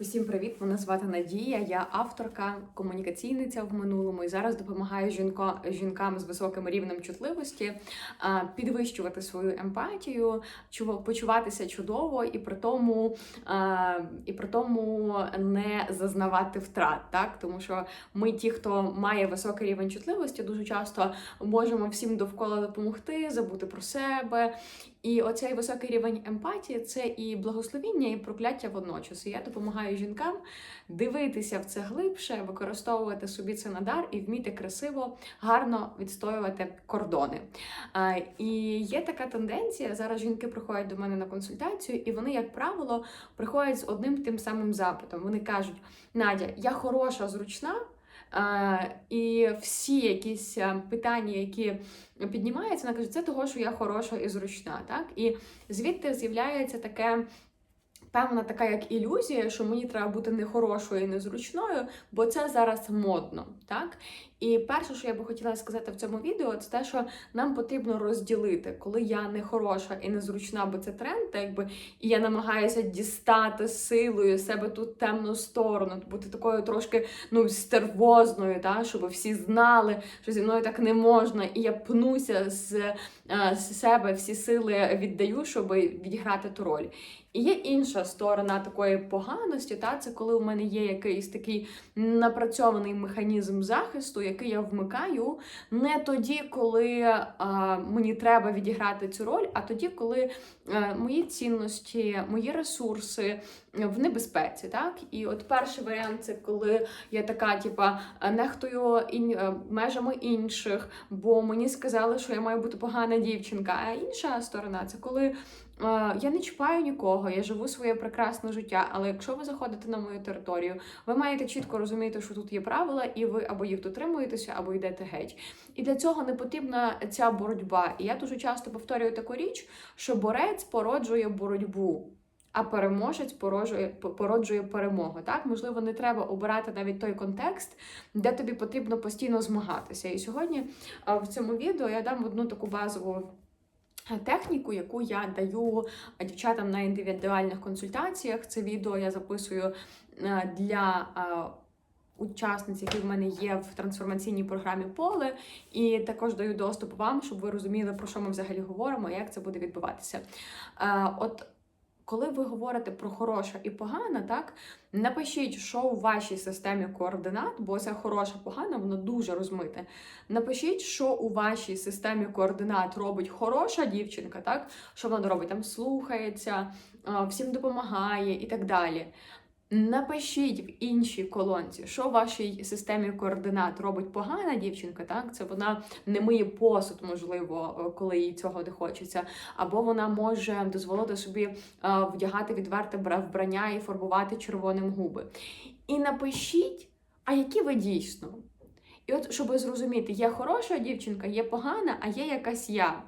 Усім привіт! Мене звати Надія. Я авторка, комунікаційниця в минулому і зараз допомагаю жінко, жінкам з високим рівнем чутливості підвищувати свою емпатію, чу- почуватися чудово і при тому, і при тому не зазнавати втрат. Так? Тому що ми, ті, хто має високий рівень чутливості, дуже часто можемо всім довкола допомогти, забути про себе. І оцей високий рівень емпатії це і благословіння, і прокляття водночас. І я допомагаю жінкам дивитися в це глибше, використовувати собі це на дар і вміти красиво, гарно відстоювати кордони. І є така тенденція. Зараз жінки приходять до мене на консультацію, і вони, як правило, приходять з одним тим самим запитом. Вони кажуть: Надя, я хороша, зручна. Е, і всі якісь питання, які піднімаються, вона каже, це того, що я хороша і зручна. Так? І звідти з'являється таке. Певна така як ілюзія, що мені треба бути не хорошою і незручною, бо це зараз модно, так? І перше, що я би хотіла сказати в цьому відео, це те, що нам потрібно розділити, коли я не хороша і незручна, бо це тренд, так якби і я намагаюся дістати силою себе тут темну сторону, бути такою трошки ну стервозною, та щоб всі знали, що зі мною так не можна, і я пнуся з, е, з себе всі сили віддаю, щоб відіграти ту роль. І є інша сторона такої поганості, та це коли у мене є якийсь такий напрацьований механізм захисту, який я вмикаю не тоді, коли а, мені треба відіграти цю роль, а тоді, коли а, мої цінності, мої ресурси в небезпеці. Так? І от перший варіант це коли я така, типа, нехтую ін... е, межами інших, бо мені сказали, що я маю бути погана дівчинка. А інша сторона це коли. Е, Я не чіпаю нікого, я живу своє прекрасне життя. Але якщо ви заходите на мою територію, ви маєте чітко розуміти, що тут є правила, і ви або їх дотримуєтеся, або йдете геть. І для цього не потрібна ця боротьба. І я дуже часто повторюю таку річ, що борець породжує боротьбу. А переможець породжує, породжує перемогу. Так, можливо, не треба обирати навіть той контекст, де тобі потрібно постійно змагатися. І сьогодні в цьому відео я дам одну таку базову техніку, яку я даю дівчатам на індивідуальних консультаціях. Це відео я записую е, для. е, Учасниць, які в мене є в трансформаційній програмі поле, і також даю доступ вам, щоб ви розуміли, про що ми взагалі говоримо, і як це буде відбуватися. Е, От коли ви говорите про хороше і погане, так напишіть, що у вашій системі координат, бо це хороша, погана, воно дуже розмите. Напишіть, що у вашій системі координат робить хороша дівчинка, так що вона робить там, слухається, всім допомагає і так далі. Напишіть в іншій колонці, що в вашій системі координат робить погана дівчинка, так це вона не миє посуд, можливо, коли їй цього не хочеться, або вона може дозволити собі е, вдягати відверте бра- вбрання і фарбувати червоним губи. І напишіть, а які ви дійсно. І от, щоб зрозуміти, є хороша дівчинка, є погана, а є якась я.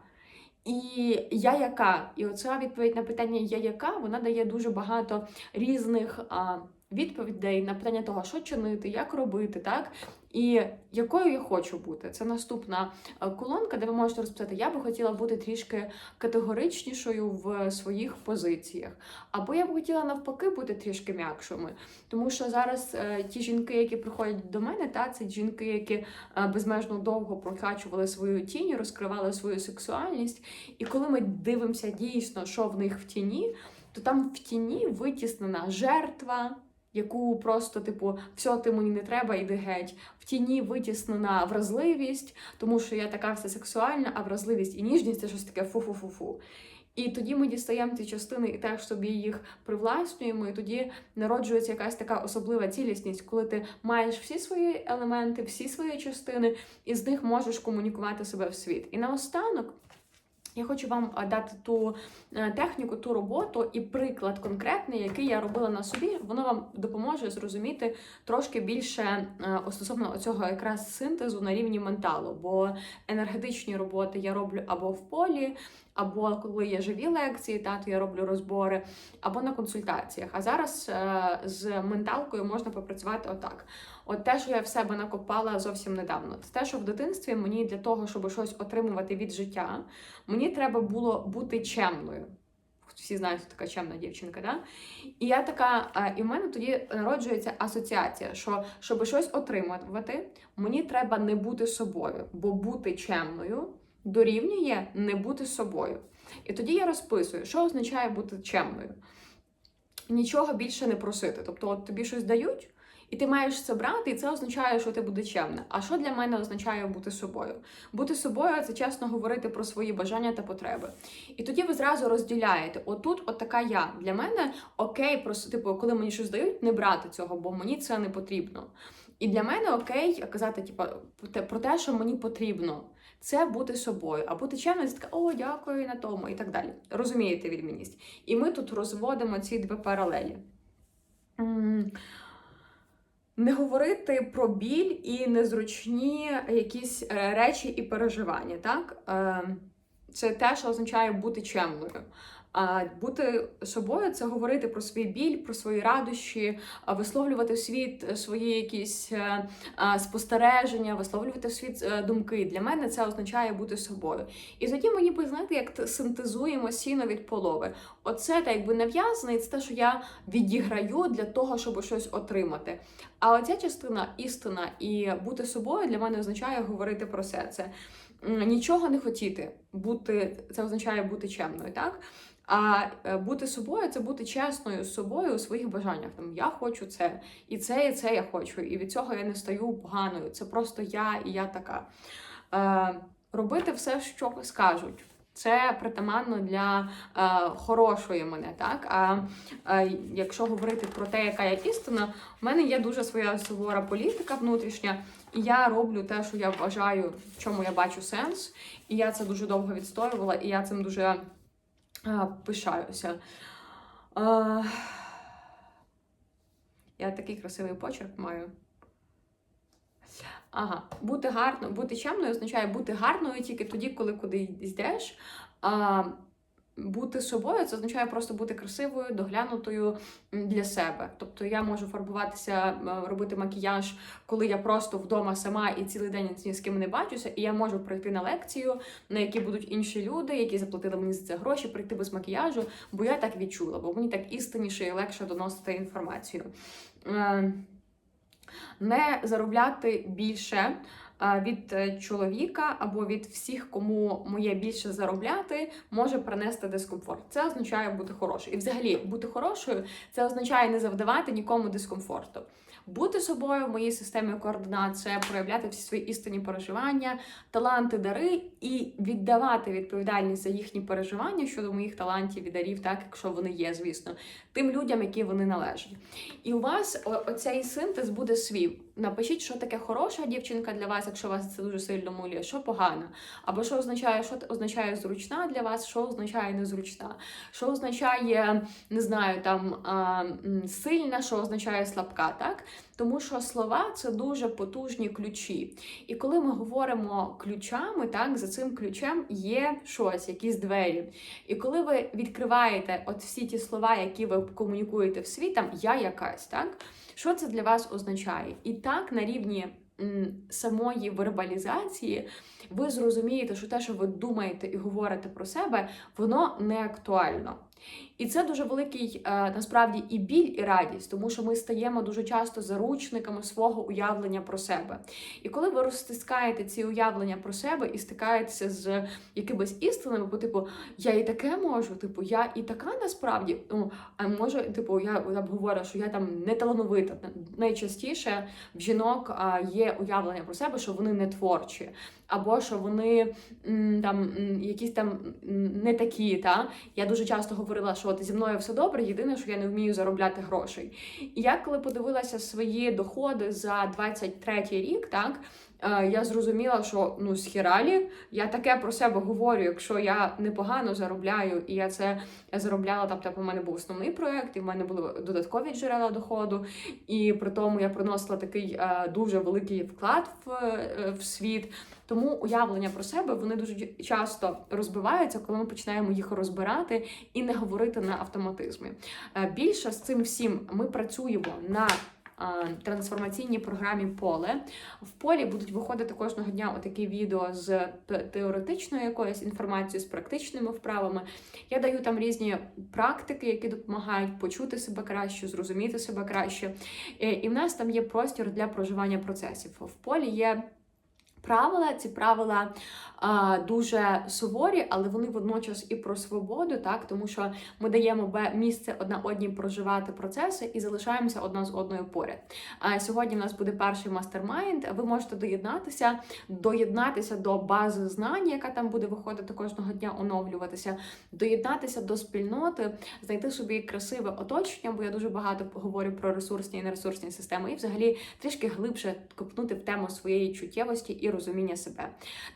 І я яка? І оця відповідь на питання Я яка вона дає дуже багато різних а, відповідей на питання того, що чинити, як робити, так? І якою я хочу бути. Це наступна е, колонка, де ви можете розписати, я би хотіла бути трішки категоричнішою в своїх позиціях. Або я б хотіла навпаки бути трішки м'якшими. Тому що зараз е, ті жінки, які приходять до мене, та це жінки, які е, безмежно довго прокачували свою тінь, розкривали свою сексуальність. І коли ми дивимося дійсно, що в них в тіні, то там в тіні витіснена жертва. Яку просто, типу, все, ти мені не треба, йди геть. В тіні витіснена вразливість, тому що я така вся сексуальна, а вразливість і ніжність це щось таке фу-фу-фу-фу. І тоді ми дістаємо ці частини і теж собі їх привласнюємо, і тоді народжується якась така особлива цілісність, коли ти маєш всі свої елементи, всі свої частини, і з них можеш комунікувати себе в світ. І наостанок. Я хочу вам дати ту е, техніку, ту роботу і приклад конкретний, який я робила на собі. Воно вам допоможе зрозуміти трошки більше е, стосовно цього якраз синтезу на рівні менталу. Бо енергетичні роботи я роблю або в полі, або коли є живі лекції, та, то я роблю розбори, або на консультаціях. А зараз е, з менталкою можна попрацювати отак. От те, що я в себе накопала зовсім недавно, це те, що в дитинстві мені для того, щоб щось отримувати від життя, мені треба було бути чемною. всі знають, хто така чемна дівчинка. Да? І я така, е, і в мене тоді народжується асоціація, що щоб щось отримувати, мені треба не бути собою, бо бути чемною дорівнює не бути собою. І тоді я розписую, що означає бути чемною. Нічого більше не просити. Тобто, от тобі щось дають, і ти маєш це брати, і це означає, що ти буде чемна. А що для мене означає бути собою? Бути собою це чесно говорити про свої бажання та потреби. І тоді ви зразу розділяєте: отут, от така я. Для мене окей, просто типу, коли мені щось дають, не брати цього, бо мені це не потрібно. І для мене окей казати, типу, про те, що мені потрібно. Це бути собою, а бути чемною, це така, о, дякую на тому і так далі. Розумієте відмінність? І ми тут розводимо ці дві паралелі. Не говорити про біль і незручні якісь е, речі і переживання. так? Це те, що означає бути чемною. А бути собою це говорити про свій біль, про свої радощі, висловлювати в світ свої якісь е, спостереження, висловлювати в світ е, думки. Для мене це означає бути собою. І тоді ми ніби знаєте, як синтезуємо сіно від полови. Оце так якби нав'язане, це те, що я відіграю для того, щоб щось отримати. А оця частина істина і бути собою для мене означає говорити про це. Нічого не хотіти, бути це означає бути чемною, так? А е, бути собою це бути чесною з собою у своїх бажаннях. Там я хочу це, і це, і це я хочу. І від цього я не стаю поганою. Це просто я і я така. Е, Робити все, що скажуть. Це притаманно для е, хорошої мене, так? А е, якщо говорити про те, яка я істина, в мене є дуже своя сувора політика внутрішня, і я роблю те, що я вважаю, в чому я бачу сенс. І я це дуже довго відстоювала, і я цим дуже пишаюся. Я такий красивий почерк маю. Ага, бути гарно, бути чемною означає бути гарною тільки тоді, коли куди йдеш. А, бути собою це означає просто бути красивою, доглянутою для себе. Тобто я можу фарбуватися, робити макіяж, коли я просто вдома сама і цілий день ні з ким не бачуся, і я можу прийти на лекцію, на які будуть інші люди, які заплатили мені за це гроші, прийти без макіяжу, бо я так відчула, бо мені так істинніше і легше доносити інформацію. Не заробляти більше від е, чоловіка або від всіх, кому моє більше заробляти, може принести дискомфорт. Це означає бути хорошою. І взагалі бути хорошою це означає не завдавати нікому дискомфорту. Бути собою в моїй системі координат проявляти всі свої істинні переживання, таланти, дари і віддавати відповідальність за їхні переживання щодо моїх талантів і дарів, так якщо вони є, звісно, тим людям, які вони належать. І у вас оцей синтез буде свій. Напишіть, що таке хороша дівчинка для вас, якщо вас це дуже сильно мулює, що погана. Або що означає, що означає зручна для вас, що означає незручна, що означає, не знаю, там сильна, що означає слабка, так? Тому що слова це дуже потужні ключі. І коли ми говоримо ключами, так, за цим ключем є щось, якісь двері. І коли ви відкриваєте от всі ті слова, які ви комунікуєте в світ, там я якась, так? Що це для вас означає? І так на рівні самої вербалізації ви зрозумієте, що те, що ви думаєте і говорите про себе, воно не актуально. І це дуже великий е, насправді і біль, і радість, тому що ми стаємо дуже часто заручниками свого уявлення про себе. І коли ви розтискаєте ці уявлення про себе і стикаєтеся з якимись істинами, бо типу, я і таке можу, типу, я і така насправді, ну а може, типу, я говорю, що я там не талановита. Найчастіше в жінок є уявлення про себе, що вони не творчі або що вони там якісь там не такі. Та? Я дуже часто говорила, що от зі мною все добре, єдине, що я не вмію заробляти грошей. І я коли подивилася свої доходи за 23 рік, так. Е, я зрозуміла, що ну з хіралі я таке про себе говорю, якщо я непогано заробляю, і я це я заробляла, тобто у мене був основний проєкт, і в мене були додаткові джерела доходу, і при тому я приносила такий е, дуже великий вклад в, е, в світ. Тому уявлення про себе вони дуже часто розбиваються, коли ми починаємо їх розбирати і не говорити на автоматизмі. Більше з цим всім ми працюємо на трансформаційній програмі Поле. В полі будуть виходити кожного дня отакі відео з теоретичною якоюсь інформацією, з практичними вправами. Я даю там різні практики, які допомагають почути себе краще, зрозуміти себе краще. Е, І в нас там є простір для проживання процесів. В полі є. Правила, ці правила а, дуже суворі, але вони водночас і про свободу, так тому що ми даємо місце одна одній проживати процеси і залишаємося одна з одною поряд. А сьогодні в нас буде перший мастермайнд. Ви можете доєднатися, доєднатися до бази знань, яка там буде виходити кожного дня, оновлюватися, доєднатися до спільноти, знайти собі красиве оточення, бо я дуже багато говорю про ресурсні і нересурсні системи, і взагалі трішки глибше копнути в тему своєї чуттєвості і розуміння себе.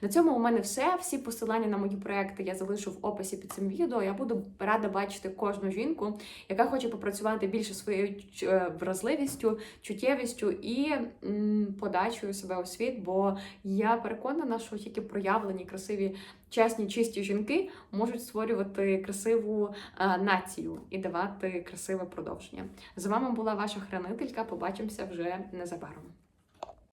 На цьому у мене все. Всі посилання на мої проекти я залишу в описі під цим відео. Я буду рада бачити кожну жінку, яка хоче попрацювати більше своєю е, вразливістю, чуттєвістю і подачею себе у світ. Бо я переконана, що тільки проявлені, красиві, чесні, чисті жінки можуть створювати красиву е, націю і давати красиве продовження. З вами була ваша хранителька. Побачимося вже незабаром.